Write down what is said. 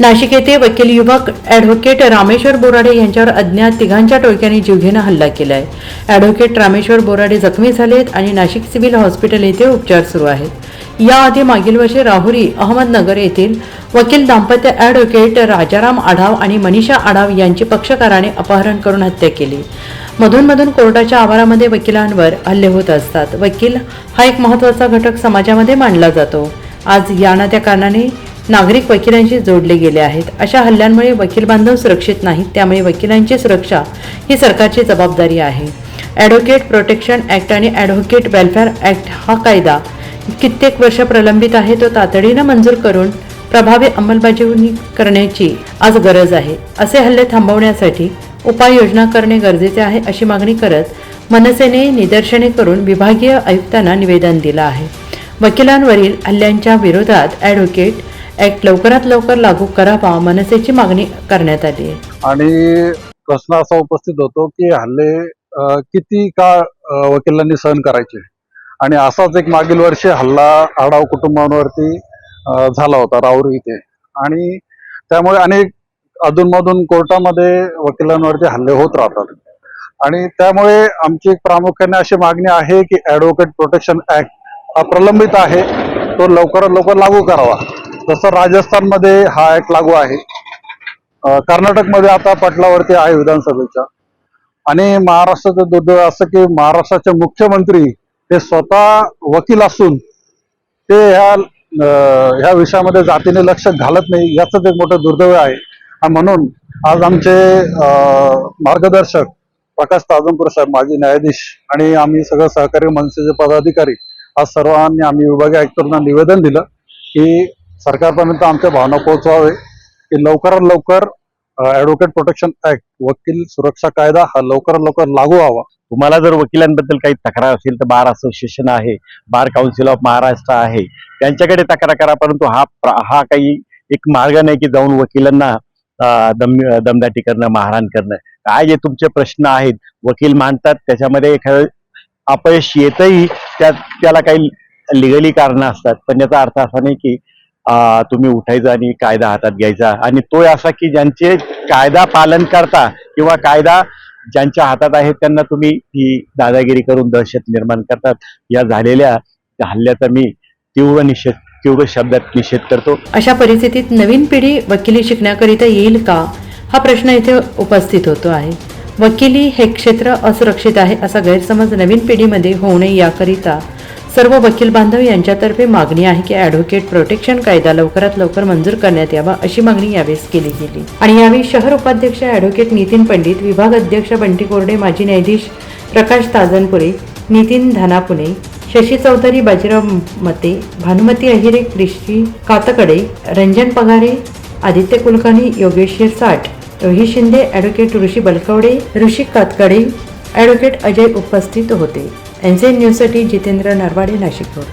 नाशिक येथे वकील युवक ॲडव्होकेट रामेश्वर बोराडे यांच्यावर अज्ञात तिघांच्या टोळक्याने जीवघेणा हल्ला केलाय. ॲडव्होकेट रामेश्वर बोराडे जखमी झालेत आणि नाशिक सिव्हिल हॉस्पिटल येथे उपचार सुरू आहेत. याआधी मागील वर्षी राहुरी अहमदनगर येथील वकील दाम्पत्य ॲडव्होकेट राजाराम आढाव आणि मनीषा आढाव यांची पक्षकाराने अपहरण करून हत्या केली. मधूनमधून कोर्टाच्या आवारामध्ये वकिलांवर हल्ले होत असतात. वकील हा एक महत्त्वाचा घटक समाजामध्ये मानला जातो. आज या ना त्या कारणाने नागरिक वकिलांशी जोडले गेले आहेत. अशा हल्ल्यांमुळे वकील बांधव सुरक्षित नाहीत त्यामुळे वकिलांची सुरक्षा ही सरकारची जबाबदारी आहे. ॲडव्होकेट प्रोटेक्शन ॲक्ट आणि ॲडव्होकेट वेलफेअर ॲक्ट हा कायदा कित्येक वर्ष प्रलंबित आहे तो तातडीनं मंजूर करून प्रभावी अंमलबजावणी करण्याची आज गरज आहे. असे हल्ले थांबवण्यासाठी उपाययोजना करणे गरजेचे आहे अशी मागणी करत मनसेने निदर्शने करून विभागीय आयुक्तांना निवेदन दिलं आहे. वकिलांवरील हल्ल्यांच्या विरोधात ॲडव्होकेट ऍक्ट लवकरात लवकर लागू करावा मनसेची मागणी करण्यात आली आणि प्रश्न असा उपस्थित होतो की हल्ले किती काळ वकिलांनी सहन करायचे? आणि असाच एक मागील वर्षी हल्ला आढाव कुटुंबांवरती झाला होता राऊर इथे. आणि त्यामुळे अनेक अधूनमधून कोर्टामध्ये वकिलांवरती हल्ले होत राहतात. आणि त्यामुळे आमची एक प्रामुख्याने अशी मागणी आहे की ॲडव्होकेट प्रोटेक्शन ऍक्ट हा प्रलंबित आहे. तो लवकरात लवकर लागू करावा. जसं राजस्थानमध्ये हा ऍक्ट लागू आहे. कर्नाटकमध्ये आता पटलावरती आहे विधानसभेच्या आणि महाराष्ट्राचं दुर्दैव असं की महाराष्ट्राचे मुख्यमंत्री हे स्वतः वकील असून ते ह्या ह्या विषयामध्ये जातीने लक्ष घालत नाही याचंच एक मोठं दुर्दैव आहे. म्हणून आज आमचे मार्गदर्शक प्रकाश ताजमपूर साहेब माजी न्यायाधीश आणि आम्ही सगळं सहकारी मनसेचे पदाधिकारी आज सर्वांनी आम्ही विभागीय आयुक्तांना निवेदन दिलं की सरकारपर्यंत आमच्या भावना पोहोचवावे की लवकरात लवकर ऍडव्होकेट प्रोटेक्शन ऍक्ट वकील सुरक्षा कायदा हा लवकरात लवकर लागू व्हावा. तुम्हाला जर वकिलांबद्दल काही तक्रार असेल तर बार असोसिएशन आहे बार काउन्सिल ऑफ महाराष्ट्र आहे. त्यांच्याकडे तक्रार करा परंतु हा प्र- हा काही एक मार्ग नाही की जाऊन वकिलांना दम दमदाटी करणं मारहाण करणं. काय जे तुमचे प्रश्न आहेत वकील मांडतात त्याच्यामध्ये एखादं अपयश येतही त्या त्याला काही लिगली कारणं असतात. पण याचा अर्थ असा नाही की तुम्ही उठायचा आणि कायदा हातात घ्यायचा. आणि तो असा की ज्यांचे कायदा पालन करता किंवा कायदा ज्यांच्या हातात आहे त्यांना तुम्ही ही दादागिरी करून दहशत निर्माण करतात. या झालेल्या हल्ल्याचा मी तीव्र निषेध तीव्र शब्दात निषेध करतो. अशा परिस्थितीत नवीन पिढी वकिली शिकण्याकरिता येईल का? हा प्रश्न इथे उपस्थित होतो आहे. वकिली हे क्षेत्र असुरक्षित आहे असा गैरसमज नवीन पिढीमध्ये होऊ नये याकरिता सर्व वकील बांधव यांच्यातर्फे मागणी आहे की ॲडव्होकेट प्रोटेक्शन कायदा लवकरात लवकर मंजूर करण्यात यावा अशी मागणी यावेळेस केली गेली. आणि यावेळी शहर उपाध्यक्ष ॲडव्होकेट नितीन पंडित विभाग अध्यक्ष बंटी कोरडे माजी न्यायाधीश प्रकाश ताजनपुरे नितीन धानापुणे शशी चौधरी बाजीराव मते भानुमती अहिरे क्रिष्टी कातकडे रंजन पगारे आदित्य कुलकर्णी योगेश साठ रोहित शिंदे ॲडव्होकेट ऋषी बलकवडे ऋषी कातकडे ॲडव्होकेट अजय उपस्थित होते. एन न्यूजसाठी जितेंद्र नरवाडे नाशिकवर